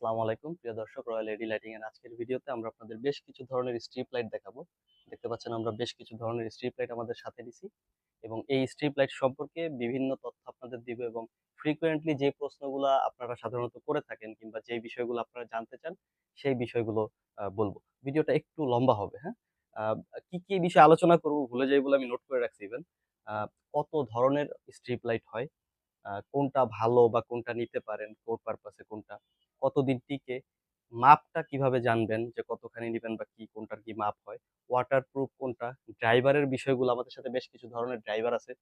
আসসালামু আলাইকুম। প্রিয় দর্শক রয়্যাল এডি লাইটিং এর আজকের ভিডিওতে আমরা আপনাদের বেশ কিছু ধরনের স্ট্রিপ লাইট দেখাবো। দেখতে পাচ্ছেন আমরা বেশ কিছু ধরনের স্ট্রিপ লাইট আমাদের সাথে দিছি এবং এই স্ট্রিপ লাইট সম্পর্কে বিভিন্ন তথ্য আপনাদের দিব এবং ফ্রিকোয়েন্টলি যে প্রশ্নগুলো আপনারা সাধারণত করে থাকেন কিংবা যে বিষয়গুলো আপনারা জানতে চান, সেই বিষয়গুলো বলব। ভিডিওটা একটু লম্বা হবে হ্যাঁ? কি কি বিষয়ে আলোচনা করব ভুলে যাই বলে আমি নোট করে রাখছি ইভেন কত ধরনের স্ট্রিপ লাইট হয় কোনটা ভালো বা কোনটা নিতে পারেন, কোর পারপাসে কোনটা, কতদিন টিকে, মাপটা কীভাবে জানবেন, যে কতখানি নেবেন বা কি কোনটার কি মাপ হয় ওয়াটার প্রুফ কোনটা, ড্রাইভারের বিষয়গুলো আমাদের সাথে বেশ কিছু ধরনের ড্রাইভার আছে,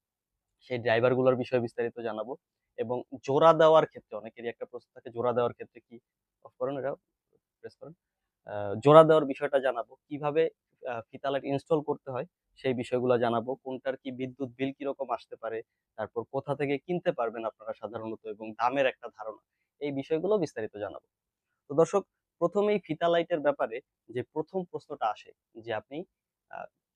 সেই ড্রাইভারগুলোর বিষয়ে বিস্তারিত জানাব এবং জোড়া দেওয়ার ক্ষেত্রে, অনেকেরই একটা প্রশ্ন থাকে, জোড়া দেওয়ার ক্ষেত্রে কি অফ করেন এটা প্রেস করেন জোড়া দেওয়ার বিষয়টা জানাব। কীভাবে ফিতা লাইট ইনস্টল করতে হয় সেই বিষয়গুলো জানাব। কোনটার কি বিদ্যুৎ বিল কীরকম আসতে পারে, তারপর কোথা থেকে কিনতে পারবেন আপনারা সাধারণত এবং দামের একটা ধারণা, এই বিষয়গুলো বিস্তারিত জানাব। তো দর্শক, প্রথমেই ফিতা লাইটের ব্যাপারে যে প্রথম প্রশ্নটা আসে যে আপনি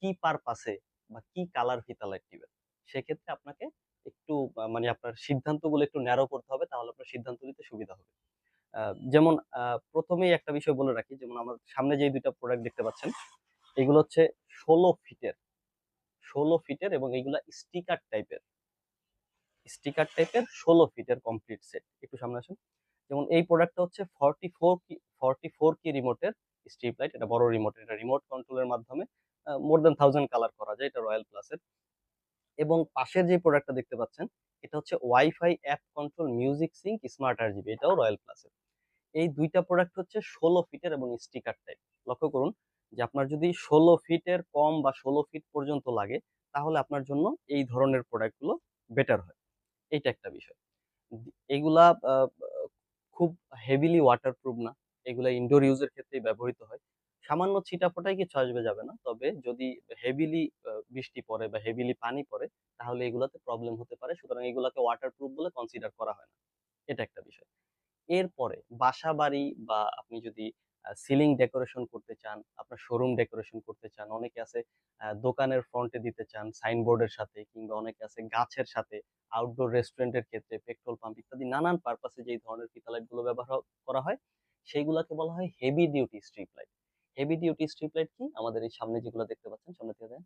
কি পারপাসে বা কি কালার ফিতা লাইট নেবেন, সেক্ষেত্রে আপনাকে একটু মানে আপনার সিদ্ধান্তগুলো একটু ন্যারো করতে হবে, তাহলে আপনার সিদ্ধান্ত নিতে সুবিধা হবে। যেমন প্রথমেই একটা বিষয় বলে রাখি, যেমন আমার সামনে যে দুইটা প্রোডাক্ট দেখতে পাচ্ছেন, এগুলো হচ্ছে ষোলো ফিটের ষোলো ফিটের এবং এগুলা স্টিকার টাইপের স্টিকার টাইপের ষোলো ফিটের কমপ্লিট সেট একটু সামনে আসুন। যেমন এই প্রোডাক্টটা হচ্ছে forty four key forty four key রিমোটের strip light এটা বড় রিমোট এটা রিমোট কন্ট্রোলের মাধ্যমে মোর দেন থাউজেন্ড কালার করা যায়, এটা রয়্যাল প্লাসের এবং পাশের যে প্রোডাক্টটা দেখতে পাচ্ছেন, এটা হচ্ছে WiFi app control music sync smart RGB এটাও রয়্যাল প্লাসের এই দুইটা প্রোডাক্ট হচ্ছে ষোলো ফিটের এবং স্টিকার টাইপ লক্ষ্য করুন যে আপনার যদি ষোলো ফিটের কম বা ষোলো ফিট পর্যন্ত লাগে, তাহলে আপনার জন্য এই ধরনের প্রোডাক্টগুলো বেটার হয়। এইটা একটা বিষয়। এগুলা খুব হেভিলি ওয়াটারপ্রুফ না। এগুলা ইনডোর ইউজের ক্ষেত্রেই ব্যবহৃত হয়। সামান্য ছিটাফোটায় কিছু আসবে যাবে না, তবে যদি হেভিলি বৃষ্টি পড়ে বা হেভিলি পানি পড়ে, তাহলে এগুলাতে প্রবলেম হতে পারে। সুতরাং এগুলাকে ওয়াটারপ্রুফ বলে কনসিডার করা হয় না। এটা একটা বিষয়। এরপরে বাসা বাড়ি বা আপনি যদি সিলিং ডেকোরেশন করতে চান, আপনার শোরুম ডেকোরেশন করতে চান, অনেকে আছে দোকানের ফ্রন্টে দিতে চান সাইনবোর্ডের সাথে কিংবা অনেকে আছে গাছের সাথে আউটডোর রেস্টুরেন্টের ক্ষেত্রে পেট্রোল পাম্প ইত্যাদি নানান পারপাসে যেই ধরনের ফিতা লাইটগুলো ব্যবহার করা হয়, সেইগুলোকে বলা হয় heavy duty strip light heavy duty strip light কি? আমাদের এই সামনে যেগুলো দেখতে পাচ্ছেন, সামনে থেকে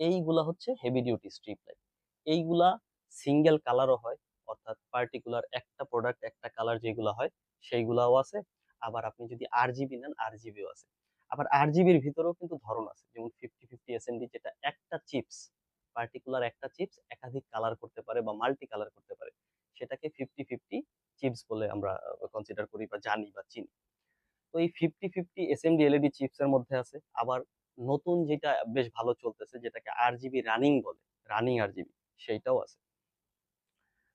এইগুলা হচ্ছে হেভি ডিউটি স্ট্রিপ লাইট এইগুলা সিঙ্গেল কালারও হয় অর্থাৎ পার্টিকুলার একটা প্রোডাক্ট একটা কালার যেগুলো হয়, সেইগুলাও আছে। আবার আপনি যদি আর জিবি নেন আর জিবিও আছে। আবার আর জিবির ভিতরেও কিন্তু ধরন আছে। যেমন ফিফটি ফিফটি এসএমডি যেটা একটা চিপস পার্টিকুলার একটা চিপস একাধিক কালার করতে পারে বা মাল্টি কালার করতে পারে। সেটাকে ফিফটি ফিফটি চিপস বলে আমরা কনসিডার করি বা জানি বা চিনি। তো এই ফিফটি ফিফটি এসএমডি এলইডি চিপসের মধ্যে আছে। আবার নতুন যেটা বেশ ভালো চলতেছে, যেটাকে আর জিবি রানিং বলে রানিং আর জিবি সেইটাও আছে।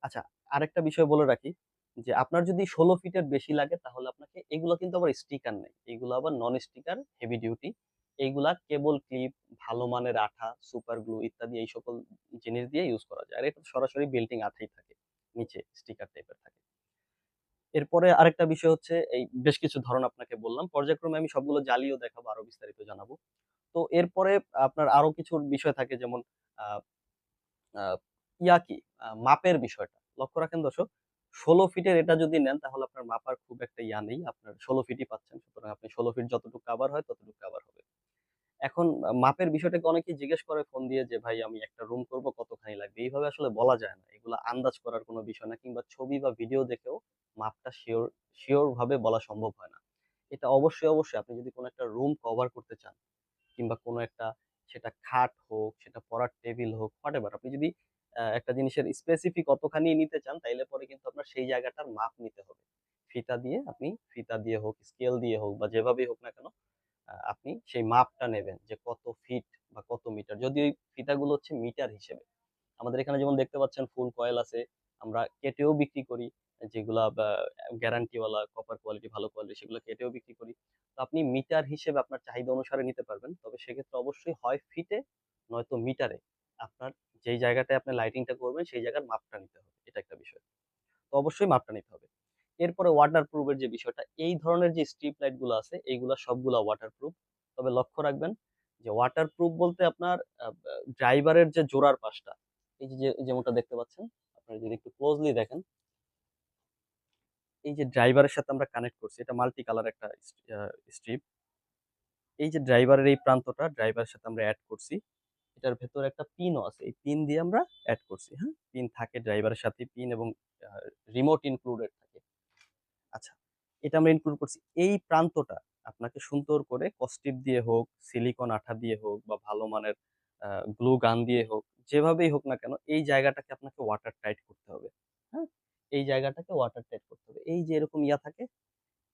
আচ্ছা আরেকটা বিষয় বলে রাখি যে, আপনার যদি ষোলো ফিটের বেশি লাগে, তাহলে আপনাকে এগুলো কিন্তু আবার স্টিকার নেই। এগুলো আবার নন স্টিকার হেভি ডিউটি এইগুলা কেবল ক্লিপ ভালো মানের আঠা সুপার গ্লু ইত্যাদি এই সকল জিনিস দিয়ে ইউজ করা যায়। আর এটা সরাসরি বিল্টিং আঠাই থাকে, নিচে স্টিকার টাইপের থাকে। এরপরে আরেকটা বিষয় হচ্ছে, এই বেশ কিছু ধরন আপনাকে বললাম। পর্যায়ক্রমে আমি সবগুলো জ্বালিয়েও দেখাবো, আরও বিস্তারিত জানাব। তো এরপরে আপনার আরও কিছু বিষয় থাকে, যেমন ইয়া কি? মাপের বিষয়টা। লক্ষ্য রাখেন দর্শক, ষোলো ফিটের এটা যদি নেন, তাহলে আপনার মাপার খুব একটা ইয়া নেই। আপনার ষোলো ফিটই পাচ্ছেন, সুতরাং আপনি ষোলো ফিট যতটুকু কাভার হয়, ততটুকু কাভার হবে। এখন মাপের বিষয়টাকে অনেকেই জিজ্ঞেস করে, ফোন দিয়ে যে, ভাই, আমি একটা রুম করব, কতখানি লাগবে? এইভাবে আসলে বলা যায় না। এগুলো আন্দাজ করার কোনো বিষয় না, কিংবা ছবি বা ভিডিও দেখেও মাপটা শিওর শিওর ভাবে বলা সম্ভব হয় না। এটা অবশ্যই অবশ্যই আপনি যদি কোনো একটা রুম কভার করতে চান, কিংবা কোনো একটা সেটা খাট হোক, সেটা পড়ার টেবিল হোক হোয়াট আপনি যদি একটা জিনিসের স্পেসিফিক কতখানি নিতে চান, তাইলে পরে কিন্তু আপনার সেই জায়গাটার মাপ নিতে হবে। ফিতা দিয়ে আপনি, ফিতা দিয়ে হোক স্কেল দিয়ে হোক বা যেভাবেই হোক না কেন আপনি সেই মাপটা নেবেন যে কত ফিট বা কত মিটার যদি ওই ফিতাগুলো হচ্ছে মিটার হিসেবে। আমাদের এখানে যেমন দেখতে পাচ্ছেন ফুল কয়েল আছে, আমরা কেটেও বিক্রি করি, যেগুলা গ্যারান্টিওয়ালা কপার কোয়ালিটি ভালো কোয়ালিটি সেগুলো কেটেও বিক্রি করি। তো আপনি মিটার হিসেবে আপনার চাহিদা অনুসারে নিতে পারবেন, তবে সেক্ষেত্রে অবশ্যই হয় ফিটে নয়তো মিটারে আপনার যেই জায়গাটায় আপনি লাইটিংটা করবেন, সেই জায়গার মাপটা নিতে হবে। এটা একটা বিষয়। তো অবশ্যই মাপটা নিতে হবে। এরপরে ওয়াটার প্রুফের যে বিষয়টা, এই ধরনের যে স্ট্রিপ লাইটগুলো আছে, এইগুলো সবগুলা ওয়াটার প্রুফ তবে লক্ষ্য রাখবেন যে ওয়াটার প্রুফ বলতে আপনার ড্রাইভারের যে জোড়ার পাশটা, এই যে যেমনটা দেখতে পাচ্ছেন, আপনারা যদি একটু ক্লোজলি দেখেন। এই যে ড্রাইভারের সাথে আমরা কানেক্ট করছি, এটা মাল্টি কালার একটা স্ট্রিপ এই যে ড্রাইভারের এই প্রান্তটা ড্রাইভারের সাথে আমরা অ্যাড করছি। এটার ভেতরে একটা পিনও আছে। এই পিন দিয়ে আমরা অ্যাড করছি হ্যাঁ? পিন থাকে ড্রাইভারের সাথে পিন এবং রিমোট ইনক্লুডেড থাকে। আচ্ছা এটা আমরা ইনক্লুড করছি। এই প্রান্তটা আপনাকে সুন্দর করে কস্টিপ দিয়ে হোক সিলিকন আঠা দিয়ে হোক বা ভালো মানের গ্লু গান দিয়ে হোক, যেভাবেই হোক না কেন, এই জায়গাটাকে আপনাকে ওয়াটার টাইট করতে হবে হ্যাঁ? এই জায়গাটাকে ওয়াটার টাইট করতে হবে। এই যে এরকম ইয়া থাকে,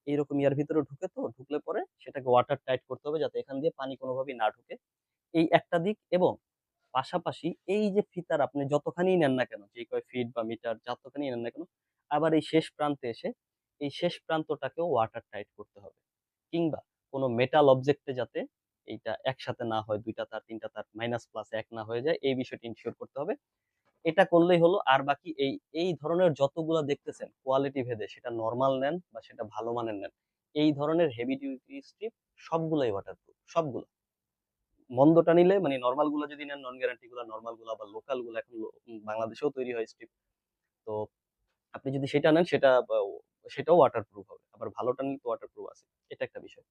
এইরকম ইয়ার ভিতরে ঢুকে তো, ঢুকলে পরে সেটাকে ওয়াটার টাইট করতে হবে যাতে এখান দিয়ে পানি কোনোভাবেই না ঢুকে। এই একটা দিক এবং পাশাপাশি এই যে ফিতার আপনি যতখানি নেন না কেন, যে কয় ফিট বা মিটার যতখানি নেন না কেন, আবার এই শেষ প্রান্তে এসে এই শেষ প্রান্তটাকেও ওয়াটার টাইট করতে হবে। কিংবা কোনো মেটাল অবজেক্টে যাতে এইটা একসাথে না হয়, দুইটা তার, তিনটা তার মাইনাস প্লাস এক না হয়ে যায়, এই বিষয়টি ইনশিওর করতে হবে। এটা করলেই হলো, আর বাকি এই এই ধরনের যতগুলো দেখতেছেন কোয়ালিটি ভেদে সেটা নর্মাল নেন বা সেটা ভালো মানের নেন, এই ধরনের হেভি ডিউটি স্ট্রিপ সবগুলোই ওয়াটারপ্রুফ সবগুলো। মন্দটা নিলে মানে নর্মালগুলো যদি নেন নন গ্যারান্টি গুলো নর্মালগুলো বা লোকালগুলো এখন বাংলাদেশেও তৈরি হয় স্ট্রিপ তো আপনি যদি সেটা নেন, সেটা সেটাও ওয়াটারপ্রুফ হবে। আবার ভালোটা নিলে তো ওয়াটারপ্রুফ আছে। এটা একটা বিষয়।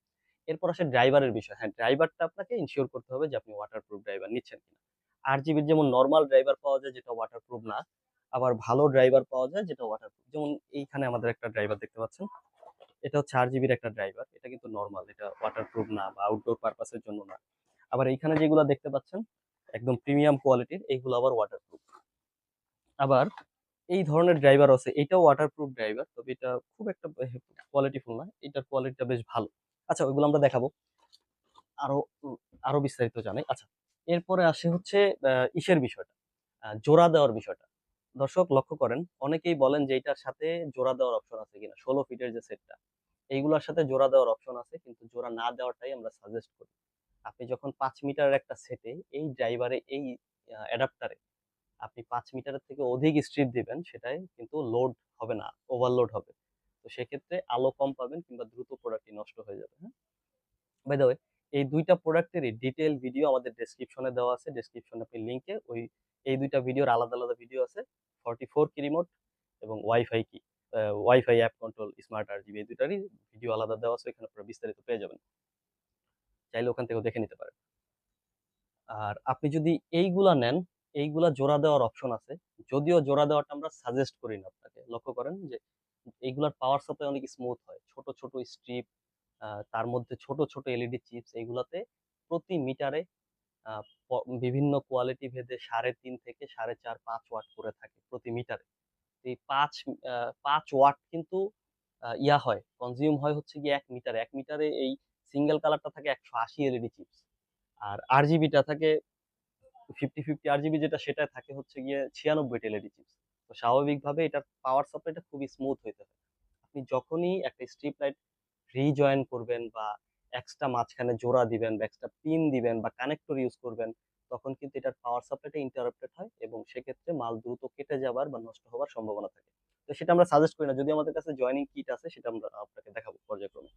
এরপর আসে ড্রাইভারের বিষয়। হ্যাঁ ড্রাইভারটা আপনাকে ইনশিওর করতে হবে যে আপনি ওয়াটারপ্রুফ ড্রাইভার নিচ্ছেন কিনা। আর জিবির যেমন নর্মাল ড্রাইভার পাওয়া যায় যেটা ওয়াটারপ্রুফ না, আবার ভালো ড্রাইভার পাওয়া যায় যেটা ওয়াটারপ্রুফ যেমন এইখানে আমাদের একটা ড্রাইভার দেখতে পাচ্ছেন। এটা হচ্ছে আর জিবির একটা ড্রাইভার এটা কিন্তু নর্মাল এটা ওয়াটারপ্রুফ না বা আউটডোর পারপাসের জন্য না। আবার এইখানে যেগুলো দেখতে পাচ্ছেন, একদম প্রিমিয়াম কোয়ালিটির এইগুলো আবার ওয়াটারপ্রুফ আবার এই ধরনের ড্রাইভার আছে, এটাও ওয়াটারপ্রুফ ড্রাইভার তবে এটা খুব একটা কোয়ালিটিফুল না, এটার কোয়ালিটিটা বেশ ভালো। আচ্ছা ওইগুলো আমরা দেখাবো। আরও আরও বিস্তারিত জানাই। আচ্ছা এরপরে আসে হচ্ছে ইসের বিষয়টা জোড়া দেওয়ার বিষয়টা। দর্শক, লক্ষ্য করেন, অনেকেই বলেন যে এটার সাথে জোড়া দেওয়ার অপশন আছে কিনা, ষোলো ফিটের যে সেটটা এইগুলোর সাথে জোড়া দেওয়ার অপশন আছে, কিন্তু জোড়া না দেওয়াটাই আমরা সাজেস্ট করি। আপনি যখন পাঁচ মিটারের একটা সেটে এই ড্রাইভারে এই অ্যাডাপ্টারে আপনি পাঁচ মিটারের থেকে অধিক স্ট্রিপ দিবেন সেটাই কিন্তু লোড হবে না ওভারলোড হবে। তো সেক্ষেত্রে আলো কম পাবেন কিংবা দ্রুত প্রোডাক্টটি নষ্ট হয়ে যাবে হ্যাঁ? বাই দ্য ওয়ে এই দুইটা প্রোডাক্টেরই ডিটেল ভিডিও আমাদের ডেসক্রিপশনে দেওয়া আছে। ডেসক্রিপশনে আপনি লিঙ্কে ওই, এই দুইটা ভিডিওর আলাদা আলাদা ভিডিও আছে। ফর্টি ফোর কি রিমোট এবং ওয়াইফাই কি wifi app control smart RGB এই দুইটারই ভিডিও আলাদা দেওয়া আছে এখানে আপনারা বিস্তারিত পেয়ে যাবেন। চাইলে ওখান থেকেও দেখে নিতে পারেন। আর আপনি যদি এইগুলা নেন, এইগুলা জোড়া দেওয়ার অপশন আছে। যদিও জোড়া দেওয়াটা আমরা সাজেস্ট করি না আপনাকে। লক্ষ্য করেন যে, এইগুলার পাওয়ার সাপ্লাই অনেক স্মুথ হয়। ছোট ছোট স্ট্রিপ তার মধ্যে ছোট ছোট এলইডি চিপস এইগুলাতে প্রতি মিটারে বিভিন্ন কোয়ালিটি ভেদে সাড়ে তিন থেকে সাড়ে চার, পাঁচ ওয়াট করে থাকে প্রতি মিটারে। এই পাঁচ পাঁচ ওয়াট কিন্তু ইয়া হয়। কনজিউম হয় হচ্ছে গিয়ে এক মিটারে। এক মিটারে এই সিঙ্গেল কালারটা থাকে একশো আশি এলইডি চিপস আর আর জিবিটা থাকে ফিফটি ফিফটি আর জিবি যেটা সেটা থাকে হচ্ছে গিয়ে ছিয়ানব্বইটা এলইডি চিপস তো স্বাভাবিকভাবে এটার পাওয়ার সাপ্লাইটা খুবই স্মুথ হইতে হয় আপনি যখনই একটা স্ট্রিপ লাইট রিজয়েন করবেন বা এক্সট্রা মাঝখানে জোড়া দিবেন বা এক্সট্রা পিন দিবেন বা কানেক্টর ইউজ করবেন, তখন কিন্তু এটার পাওয়ার সাপ্লাইটা ইন্টারাপ্টেড হয় এবং সেক্ষেত্রে মাল দ্রুত কেটে যাবার বা নষ্ট হওয়ার সম্ভাবনা থাকে। তো সেটা আমরা সাজেস্ট করি না। যদি আমাদের কাছে জয়েনিং কিট আছে সেটা আমরা আপনাকে দেখাবো পর্যায়ক্রমে।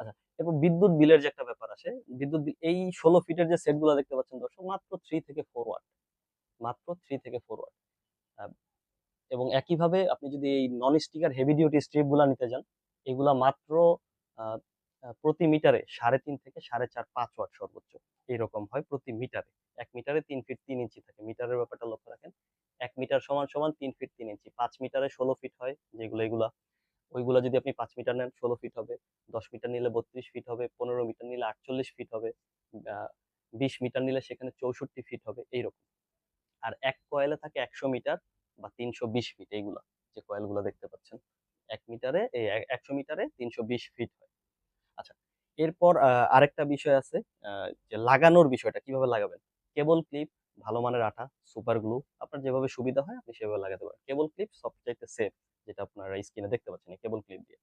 আচ্ছা এরপর বিদ্যুৎ বিলের যে একটা ব্যাপার বিদ্যুৎ এই ষোলো ফিটের যে সেটগুলো দেখতে পাচ্ছেন দর্শক, মাত্র থ্রি থেকে ফোর মাত্র থ্রি থেকে ফোর এবং একইভাবে আপনি যদি এই নন স্টিকার হেভি ডিউটি স্ট্রিপগুলো নিতে যান, এগুলা মাত্র প্রতি মিটারে সাড়ে তিন থেকে সাড়ে চার, পাঁচ ওয়াট সর্বোচ্চ। এইরকম হয় প্রতি মিটারে। এক মিটারে তিন ফিট তিন ইঞ্চি থাকে। মিটারের ব্যাপারটা লক্ষ্য রাখেন। এক মিটার সমান সমান তিন ফিট তিন ইঞ্চি পাঁচ মিটারে ষোলো ফিট হয় যেগুলো, এগুলা ওইগুলা যদি আপনি পাঁচ মিটার নেন, ষোলো ফিট হবে। দশ মিটার নিলে বত্রিশ ফিট হবে, পনেরো মিটার নিলে আটচল্লিশ ফিট হবে বিশ মিটার নিলে সেখানে চৌষট্টি ফিট হবে, এইরকম। আর এক কয়েলে থাকে একশো মিটার বা তিনশো বিশ ফিট এইগুলা যে কয়েলগুলো দেখতে পাচ্ছেন। এক মিটারে এই একশো মিটারে তিনশো বিশ ফিট হয়। আচ্ছা এরপর আরেকটা বিষয় আছে যে লাগানোর বিষয়টা, কীভাবে লাগাবেন? কেবল ক্লিপ ভালো মানের আঠা সুপার গ্লু আপনার যেভাবে সুবিধা হয়, আপনি সেভাবে লাগাতে পারেন। কেবল ক্লিপ সবচাইতে সেফ যেটা আপনারা স্ক্রিনে দেখতে পাচ্ছেন কেবল ক্লিপ দিয়ে।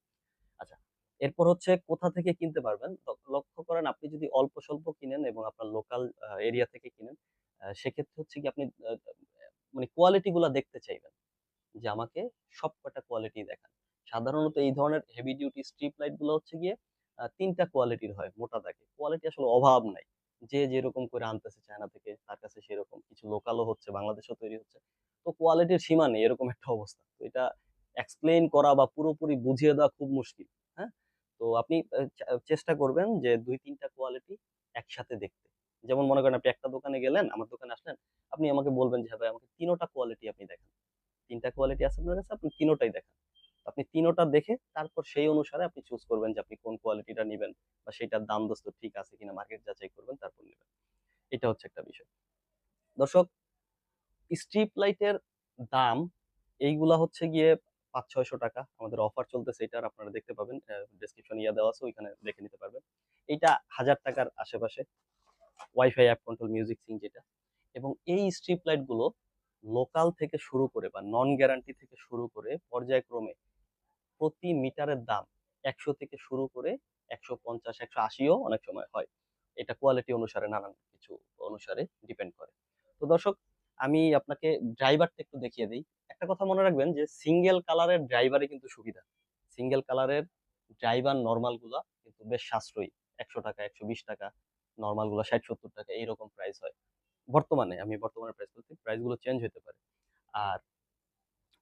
আচ্ছা এরপর হচ্ছে কোথা থেকে কিনতে পারবেন? লক্ষ্য করেন আপনি যদি অল্প স্বল্প কিনেন এবং আপনার লোকাল এরিয়া থেকে কিনেন সেক্ষেত্রে হচ্ছে কি আপনি মানে কোয়ালিটি গুলা দেখতে চাইবেন। যে আমাকে সব কটা কোয়ালিটি দেখান। সাধারণত এই ধরনের হেভি ডিউটি স্ট্রিপ লাইটগুলো হচ্ছে গিয়ে তিনটা কোয়ালিটির হয় মোটা দাগে। কোয়ালিটি আসলে অভাব নাই। যে যেরকম করে আনতেছে চায়না থেকে, তার কাছে সেরকম। কিছু লোকালও হচ্ছে, বাংলাদেশেও তৈরি হচ্ছে। তো কোয়ালিটির সীমা নেই, এরকম একটা অবস্থা। তো এটা এক্সপ্লেইন করা বা পুরোপুরি বুঝিয়ে দেওয়া খুব মুশকিল হ্যাঁ? তো আপনি চেষ্টা করবেন যে দুই তিনটা কোয়ালিটি একসাথে দেখতে। যেমন মনে করেন আপনি একটা দোকানে গেলেন, আমার দোকানে আসলেন, আপনি আমাকে বলবেন যে হ্যাঁ ভাই, আমাকে তিনোটা কোয়ালিটি আপনি দেখেন। তিনটা কোয়ালিটি আছে আপনার কাছে, আপনি তিনোটাই দেখেন। আপনি তিনোটা দেখে তারপর সেই অনুসারে আপনি চুজ করবেন যে আপনি কোন কোয়ালিটিটা নেবেন বা সেটার দাম দোস্ত ঠিক আছে কিনা মার্কেট যাচাই করবেন, তারপর নেবেন। এটা হচ্ছে একটা বিষয়। দর্শক স্ট্রিপ লাইটের দাম, এইগুলা হচ্ছে গিয়ে পাঁচ ছয়শো টাকা আমাদের অফার চলতেছে এটার আপনারা দেখতে পাবেন। ডেসক্রিপশন ইয়া দেওয়া আছে, ওইখানে দেখে নিতে পারবেন। এইটা হাজার টাকার আশেপাশে wifi app control music sync যেটা। এবং এই স্ট্রিপ লাইটগুলো লোকাল থেকে শুরু করে বা নন গ্যারান্টি থেকে শুরু করে পর্যায়ক্রমে প্রতি মিটারের দাম একশো থেকে শুরু করে একশো পঞ্চাশ, একশো আশিও অনেক সময় হয়। এটা কোয়ালিটি অনুসারে নানান কিছু অনুসারে ডিপেন্ড করে। তো দর্শক আমি আপনাকে ড্রাইভারটা একটু দেখিয়ে দিই। একটা কথা মনে রাখবেন যে সিঙ্গেল কালারের ড্রাইভারে কিন্তু সুবিধা। সিঙ্গেল কালারের ড্রাইভার নর্মালগুলা কিন্তু বেশ সাশ্রয়ী। একশো টাকা, একশো বিশ টাকা নর্মালগুলা ষাট, সত্তর টাকা, এইরকম প্রাইস হয়। বর্তমানে, আমি বর্তমানে প্রাইস বলছি প্রাইসগুলো চেঞ্জ হতে পারে। আর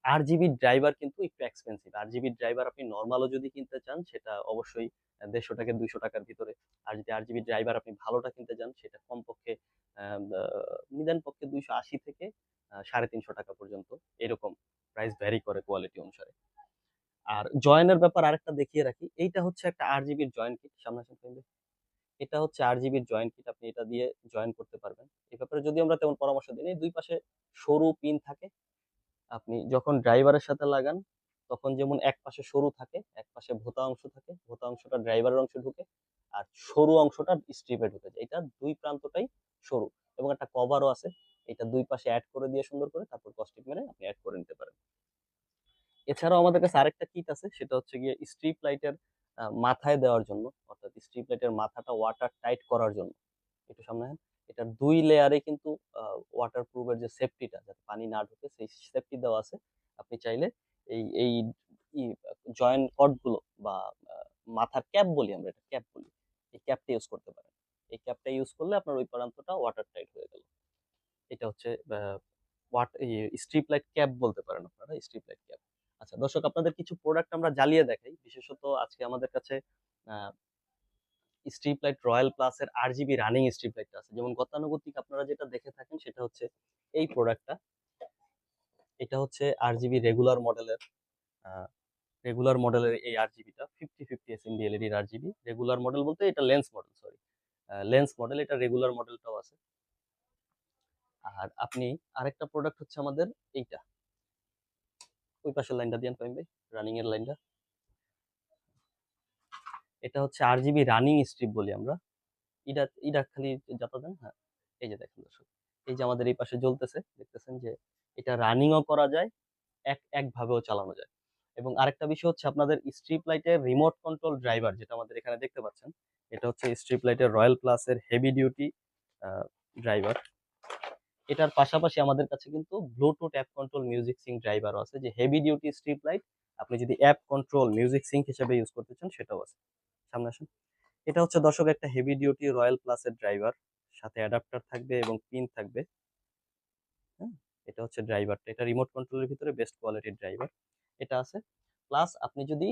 আর জিবি ড্রাইভার কিন্তু একটু এক্সপেন্সিভ আর জিবি ড্রাইভার আপনি নর্মালও যদি কিনতে চান, সেটা অবশ্যই দেড়শো থেকে দুইশো টাকার ভিতরে। আর যদি আর ড্রাইভার আপনি ভালোটা কিনতে চান, সেটা কমপক্ষে নিদান পক্ষে দুইশো আশি থেকে সাড়ে তিনশো টাকা পর্যন্ত। এরকম প্রাইস ভ্যারি করে কোয়ালিটি অনুসারে। আর জয়েনের ব্যাপার আরেকটা দেখিয়ে রাখি। এইটা হচ্ছে একটা আর জিবির জয়েন কিট সামনাসামনি এটা হচ্ছে আর জিবির জয়েন কিট আপনি এটা দিয়ে জয়েন করতে পারবেন। এই ব্যাপারে যদি আমরা তেমন পরামর্শ দিই দুই পাশে সরু পিন থাকে। আপনি যখন ড্রাইভারের সাথে লাগান, তখন যেমন এক পাশে সরু থাকে, এক পাশে ভোতা অংশ থাকে, ভোতা অংশটা ড্রাইভারের অংশে ঢুকে আর সরু অংশটা স্ট্রিপে ঢুকে যায়। এটা দুই প্রান্তটাই সরু এবং একটা কভারও আছে। এটা দুই পাশে অ্যাড করে দিয়ে সুন্দর করে তারপর কস্টিপ মেরে আপনি অ্যাড করে নিতে পারেন। এছাড়াও আমাদের কাছে আরেকটা কিট আছে, সেটা হচ্ছে গিয়ে স্ট্রিপ লাইটের মাথায় দেওয়ার জন্য, অর্থাৎ স্ট্রিপ লাইটের মাথাটা ওয়াটার টাইট করার জন্য। একটু সামনে আনেন। এটার দুই লেয়ারে কিন্তু ওয়াটার প্রুফের যে সেফটিটা যাতে পানি না ঢুকে, সেই সেফটি দেওয়া আছে। আপনি চাইলে এই এই জয়েন কর্ডগুলো বা মাথার ক্যাপ বলি আমরা, এটা ক্যাপ বলি, এই ক্যাপটা ইউজ করতে পারেন। এই ক্যাপটা ইউজ করলে আপনার ওই প্রান্তটা ওয়াটার টাইট হয়ে গেল। এটা হচ্ছে স্ট্রিপ লাইট ক্যাপ বলতে পারেন আপনারা স্ট্রিপ লাইট ক্যাপ আচ্ছা দর্শক, আপনাদের কিছু প্রোডাক্ট আমরা জ্বালিয়ে দেখাই। বিশেষত আজকে আমাদের কাছে স্ট্রিপ লাইট রয়্যাল প্লাসের আর জিবি রানিং স্ট্রিপ লাইটটা আছে। যেমন গতানুগতিক আপনারা যেটা দেখে থাকেন সেটা হচ্ছে এই প্রোডাক্টটা এটা হচ্ছে আর জিবি রেগুলার মডেলের রেগুলার মডেলের এই আর জিবিটা ফিফটি ফিফটি এস এম এলইডির আর জিবি রেগুলার মডেল বলতে এটা lens model sorry lens model এটা রেগুলার মডেলটাও আছে। আর আপনি আরেকটা প্রোডাক্ট হচ্ছে আমাদের এইটা। ওই পাশের লাইনটা দিয়ান পাইবে রানিং এর লাইনটা এটা হচ্ছে আর জিবি রানিং স্ট্রিপ বলি আমরা। এটা এটা খালি যাতা দেন হ্যাঁ এই যে দেখেন দর্শক, এই যে আমাদের এই পাশে জ্বলতেছে, দেখতেছেন যে এটা রানিংও করা যায়, এক, একভাবেও চালানো যায়। এবং আরেকটা বিষয় হচ্ছে আপনাদের স্ট্রিপ লাইটের রিমোট কন্ট্রোল ড্রাইভার যেটা আমাদের এখানে দেখতে পাচ্ছেন, এটা হচ্ছে স্ট্রিপ লাইটের রয়্যাল প্লাসের হেভি ডিউটি ড্রাইভার এটার পাশাপাশি আমাদের কাছে কিন্তু Bluetooth app control music sync ড্রাইভারও আছে, যে হেভি ডিউটি স্ট্রিপ লাইট আপনি যদি অ্যাপ কন্ট্রোল মিউজিক সিঙ্ক হিসেবে ইউজ করতে চান, সেটাও আছে। সামনে আসুন। এটা হচ্ছে দর্শক একটা হেভি ডিউটি রয়্যাল প্লাসের ড্রাইভার সাথে অ্যাডাপ্টার থাকবে এবং পিন থাকবে। হ্যাঁ এটা হচ্ছে ড্রাইভারটা এটা রিমোট কন্ট্রোলের ভিতরে বেস্ট কোয়ালিটির ড্রাইভার এটা আছে। প্লাস আপনি যদি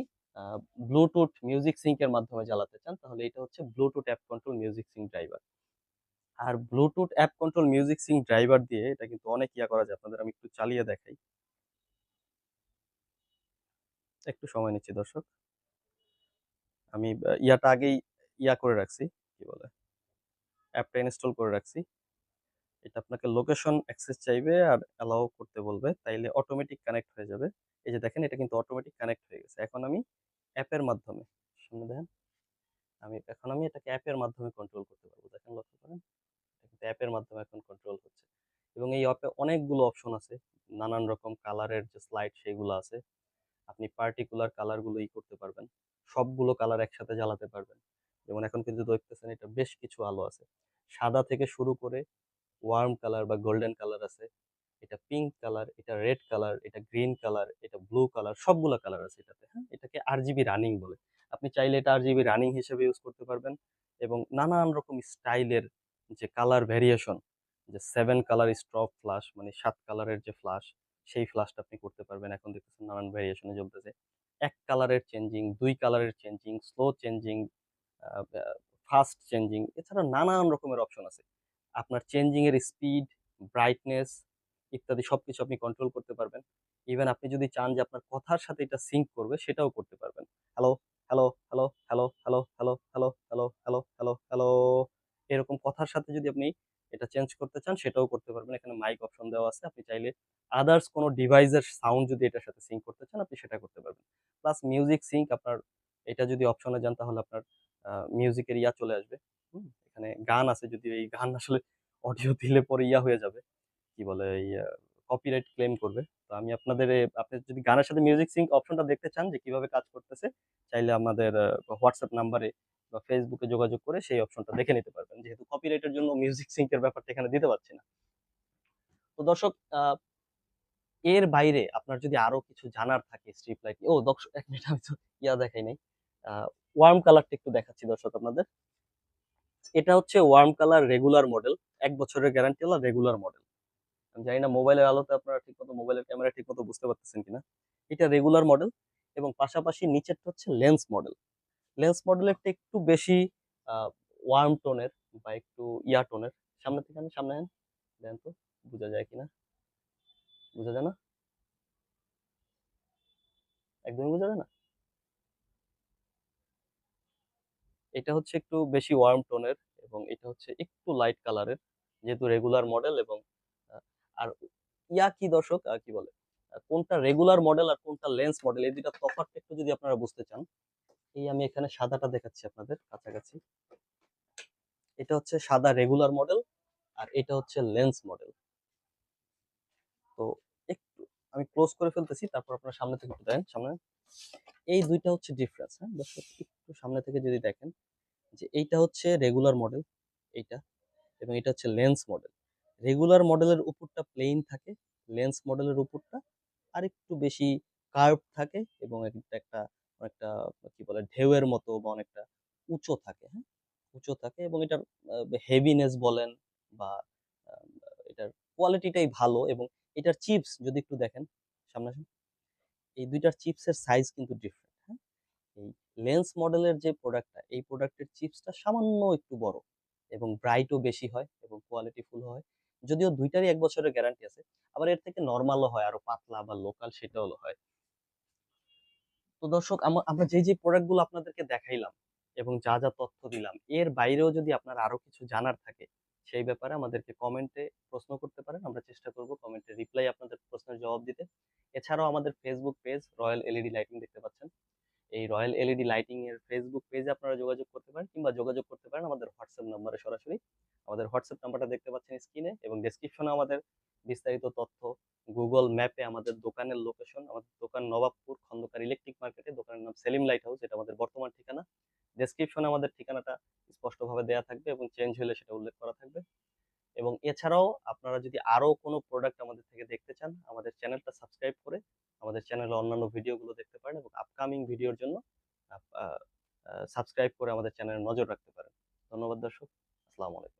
ব্লুটুথ মিউজিক সিঙ্কের মাধ্যমে চালাতে চান, তাহলে এটা হচ্ছে Bluetooth app control music sync driver আর Bluetooth app control music sync driver দিয়ে এটা কিন্তু অনেক ইয়া করা যায়। আপনাদের আমি একটু চালিয়ে দেখাই। একটু সময় নিচ্ছি দর্শক। আমি ইয়াটা আগেই ইয়া করে রাখছি, কি বলে? অ্যাপটা ইনস্টল করে রাখছি। এটা আপনাকে লোকেশন অ্যাক্সেস চাইবে আর অ্যালাউ করতে বলবে, তাইলে অটোমেটিক কানেক্ট হয়ে যাবে। এই যে দেখেন, এটা কিন্তু অটোমেটিক কানেক্ট হয়ে গেছে। এখন আমি অ্যাপের মাধ্যমে, সামনে দেখেন, আমি, এখন আমি এটাকে অ্যাপের মাধ্যমে কন্ট্রোল করতে পারব। দেখেন, লক্ষ্য করেন কিন্তু অ্যাপের মাধ্যমে এখন কন্ট্রোল হচ্ছে। এবং এই অ্যাপে অনেকগুলো অপশন আছে, নানান রকম কালারের যে স্লাইড সেগুলো আছে, আপনি পার্টিকুলার কালারগুলো ই করতে পারবেন। সবগুলো কালার একসাথে জ্বালাতে পারবেন। যেমন এখন কিন্তু দেখতেছেন এটা বেশ কিছু আলো আছে। সাদা থেকে শুরু করে ওয়ার্ম কালার বা গোল্ডেন কালার আছে। এটা পিঙ্ক কালার এটা রেড কালার এটা গ্রিন কালার এটা ব্লু কালার সবগুলো কালার আছে এটাতে হ্যাঁ? এটাকে আর জিবি রানিং বলে। আপনি চাইলে এটা আর জিবি রানিং হিসেবে ইউজ করতে পারবেন এবং নানান রকম স্টাইলের যে কালার ভ্যারিয়েশন যে সেভেন কালার স্ট্রপ ফ্লাশ মানে সাত কালারের যে ফ্লাশ সেই ফ্লাশটা আপনি করতে পারবেন। এখন দেখতেছেন নানান ভ্যারিয়েশনে চলতেছে। এক কালারের চেঞ্জিং দুই কালারের changing slow changing fast changing এছাড়া নানান রকমের অপশন আছে। আপনার চেঞ্জিং এর স্পিড ব্রাইটনেস ইত্যাদি সবকিছু আপনি কন্ট্রোল করতে পারবেন। ইভেন আপনি যদি চান যে আপনার কথার সাথে এটা সিঙ্ক করবে, সেটাও করতে পারবেন। Hello hello hello hello hello hello hello hello hello hello hello এরকম কথার সাথে যদি আপনি এটা চেঞ্জ করতে চান, সেটাও করতে পারবেন। এখানে মাইক অপশন দেওয়া আছে। আপনি চাইলে আদার্স কোনো ডিভাইসের সাউন্ড যদি এটার সাথে সিঙ্ক করতে চান, আপনি সেটা করতে পারবেন। প্লাস মিউজিক সিঙ্ক আপনার, এটা যদি অপশনে যান, তাহলে আপনার মিউজিকের ইয়া চলে আসবে। এখানে গান আছে, যদি এই গান আসলে অডিও দিলে পরে ইয়া হয়ে যাবে। কি বলে এই কপিরাইট ক্লেম করবে। তো আমি আপনাদের আপনি যদি গানের সাথে মিউজিক সিঙ্ক অপশনটা দেখতে চান যে কীভাবে কাজ করতেছে, চাইলে আমাদের হোয়াটসঅ্যাপ নাম্বারে বা ফেসবুকে যোগাযোগ করে সেই অপশনটা দেখে নিতে পারবেন। যেহেতু কপিরাইটের জন্য মিউজিক সিঙ্কের ব্যাপারটা এখানে দিতে পারছি না। তো দর্শক এর বাইরে আপনার যদি আরও কিছু জানার থাকে স্ট্রিপ লাইট ও দর্শক, এক মিনিট, আমি তো ইয়া দেখাই নাই। ওয়ার্ম কালারটা একটু দেখাচ্ছি দর্শক আপনাদের। এটা হচ্ছে ওয়ার্ম কালার রেগুলার মডেল এক বছরের গ্যারান্টি ওলা রেগুলার মডেল আমি জানি না মোবাইলের আলোতে আপনারা ঠিক মতো মোবাইলের ক্যামেরা ঠিক মতো বুঝতে পারতেছেন কিনা। এটা রেগুলার মডেল এবং পাশাপাশি নিচেরটা হচ্ছে লেন্স মডেল লেন্স মডেলেরটা একটু বেশি ওয়ার্ম টোনের বা একটু ইয়া টোনের সামনে থেকে আনেন, সামনে। দেন তো বোঝা যায় কিনা? বোঝা যায় না? একদমই বোঝা যায় না? এটা হচ্ছে একটু বেশি ওয়ার্ম টোনের এবং এটা হচ্ছে একটু লাইট কালারের যেহেতু রেগুলার মডেল এবং আর ইয়া কি দর্শক কি বলে কোনটা রেগুলার মডেল আর কোনটা লেন্স মডেল এই দুটা তফাৎটা একটু যদি আপনারা বুঝতে চান। এই আমি এখানে সাদাটা দেখাচ্ছি আপনাদের কাছাকাছি। এটা হচ্ছে সাদা রেগুলার মডেল আর এটা হচ্ছে লেন্স মডেল তো একটু, আমি ক্লোজ করে ফেলতেছি, তারপর আপনারা সামনে থেকে একটু দেখেন, সামনে। এই দুইটা হচ্ছে ডিফারেন্স হ্যাঁ দর্শক, একটু সামনে থেকে যদি দেখেন যে এইটা হচ্ছে রেগুলার মডেল এইটা, এবং এটা হচ্ছে লেন্স মডেল রেগুলার মডেলের উপরটা প্লেন থাকে লেন্স মডেলের উপরটা আর একটু বেশি কার্ভ থাকে এবং একটা একটা, অনেকটা, কি বলে, ঢেউয়ের মতো বা অনেকটা উঁচু থাকে হ্যাঁ? উঁচু থাকে এবং এটার হেভিনেস বলেন বা এটার কোয়ালিটিটাই ভালো এবং এটার চিপস যদি একটু দেখেন, সামনে আসুন। এই দুইটার চিপসের সাইজ কিন্তু ডিফারেন্ট হ্যাঁ? এই লেন্স মডেলের যে প্রোডাক্টটা এই প্রোডাক্টের চিপসটা সামান্য একটু বড় এবং ব্রাইটও বেশি হয় এবং কোয়ালিটি ফুল হয় যদিও দুইটারই এক বছরের গ্যারান্টি আছে, আবার এর থেকে নর্মালও হয়, আরও পাতলা বা লোকাল সেটাও হয়। তো দর্শক আমরা যে যে প্রোডাক্টগুলো আপনাদেরকে দেখাইলাম এবং যা যা তথ্য দিলাম, এর বাইরেও যদি আপনার আরও কিছু জানার থাকে, সেই ব্যাপারে আমাদেরকে কমেন্টে প্রশ্ন করতে পারেন, আমরা চেষ্টা করব কমেন্টে রিপ্লাই আপনাদের প্রশ্নের জবাব দিতে। এছাড়াও আমাদের Facebook page Royal LED lighting দেখতে পাচ্ছেন। এই রয়্যাল এলইডি লাইটিং এর ফেসবুক পেজে আপনারা যোগাযোগ করতে পারেন কিংবা যোগাযোগ করতে পারেন আমাদের হোয়াটসঅ্যাপ নাম্বারে সরাসরি। আমাদের হোয়াটসঅ্যাপ নাম্বারটা দেখতে পাচ্ছেন স্ক্রিনে এবং ডেসক্রিপশনে আমাদের বিস্তারিত তথ্য গুগল ম্যাপে আমাদের দোকানের লোকেশন আমাদের দোকান নবাবপুর খন্দকার ইলেকট্রিক মার্কেটে দোকানের নাম সেলিম লাইট হাউস এটা আমাদের বর্তমান ঠিকানা। ডেসক্রিপশনে আমাদের ঠিকানাটা স্পষ্টভাবে দেওয়া থাকবে এবং চেঞ্জ হলে সেটা উল্লেখ করা থাকবে। এবং এছাড়াও আপনারা যদি আরও কোনো প্রোডাক্ট আমাদের থেকে দেখতে চান, আমাদের চ্যানেলটা সাবস্ক্রাইব করে আমাদের চ্যানেলে অন্যান্য ভিডিওগুলো দেখতে পারেন এবং আপকামিং ভিডিওর জন্য সাবস্ক্রাইব করে আমাদের চ্যানেলে নজর রাখতে পারেন। ধন্যবাদ দর্শক, আসসালামু আলাইকুম।